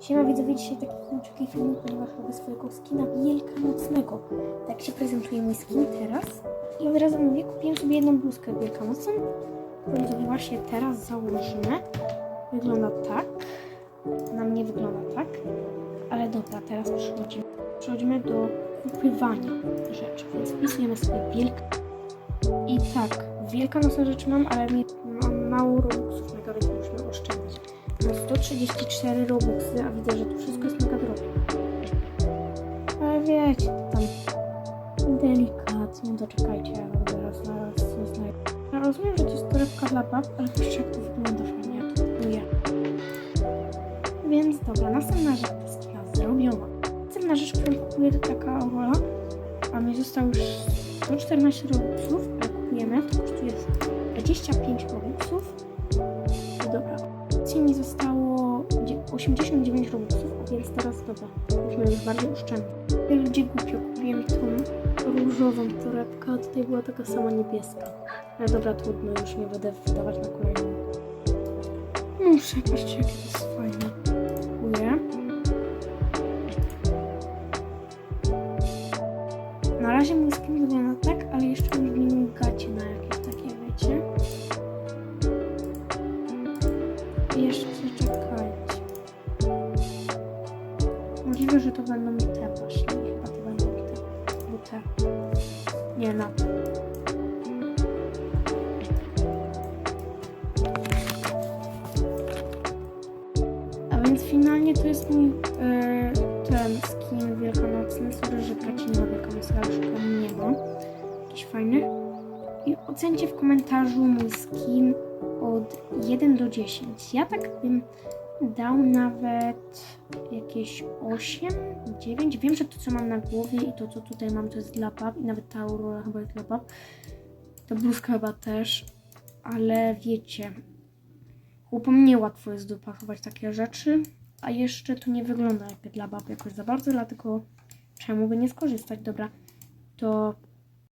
Siema widzowie, dzisiaj taki krótki film, ponieważ robię swojego skina wielkanocnego. Tak się prezentuje mój skin teraz. I od razu mówię, kupiłem sobie jedną bluzkę wielkanocną. Widzowie, właśnie teraz założymy. Wygląda tak. Na mnie wygląda tak. Ale dobra, teraz przechodzimy. Przechodzimy do kupywania rzeczy. Więc wpisujemy sobie wielka. I tak, wielkanocne rzeczy mam, ale mam mało robuxów więc musimy oszczędzić. Mam 134 robuxy, a widzę, że to wszystko jest mega drogie. Ale wiecie, tam delikatnie, doczekajcie, ja wam zaraz, zaraz coś znajdę. Ja rozumiem, że to jest torebka dla bab, ale patrzcie jak to wygląda fajnie, ja to kupuję. Więc dobra, następna rzecz to jest skina zrobiona. Następna rzecz, którą kupuję to taka owola, a mi zostało już 114 robuxów, ale kupujemy, to kosztuje 25 robuxów. Dobra, Akcji mi zostało 89 robuxów, więc teraz dobra, musimy już bardziej oszczędzić. Ja ludzie głupio kupiłem tą różową torebkę, a tutaj była taka sama niebieska. Ale dobra, trudno, już nie będę wydawać na kolejną. Muszę, patrzcie jakie to jest fajne. Kupuję. Na razie mój skin wygląda tak, ale jeszcze już w gacie na jakieś takie, wiecie. Jeszcze czekajcie. Możliwe, że to będą te właśnie. Chyba to będą te. Bo te. Nie, na to. A więc finalnie to jest mój e, ten skin wielkanocny. Sorry, że gaci nie ma wielkanocnego, ale szukam niego. Jakiś fajny. I ocencie w komentarzu mój skin od 1 do 10. Ja tak bym dał nawet jakieś 8, 9. Wiem, że to, co mam na głowie i to, co tutaj mam, to jest dla bab. I nawet ta aurora chyba jest dla bab. Ta bluzka chyba też. Ale wiecie, chłopom niełatwo jest dopakować takie rzeczy. A jeszcze to nie wygląda jak dla bab jakoś za bardzo, dlatego czemu by nie skorzystać? Dobra, to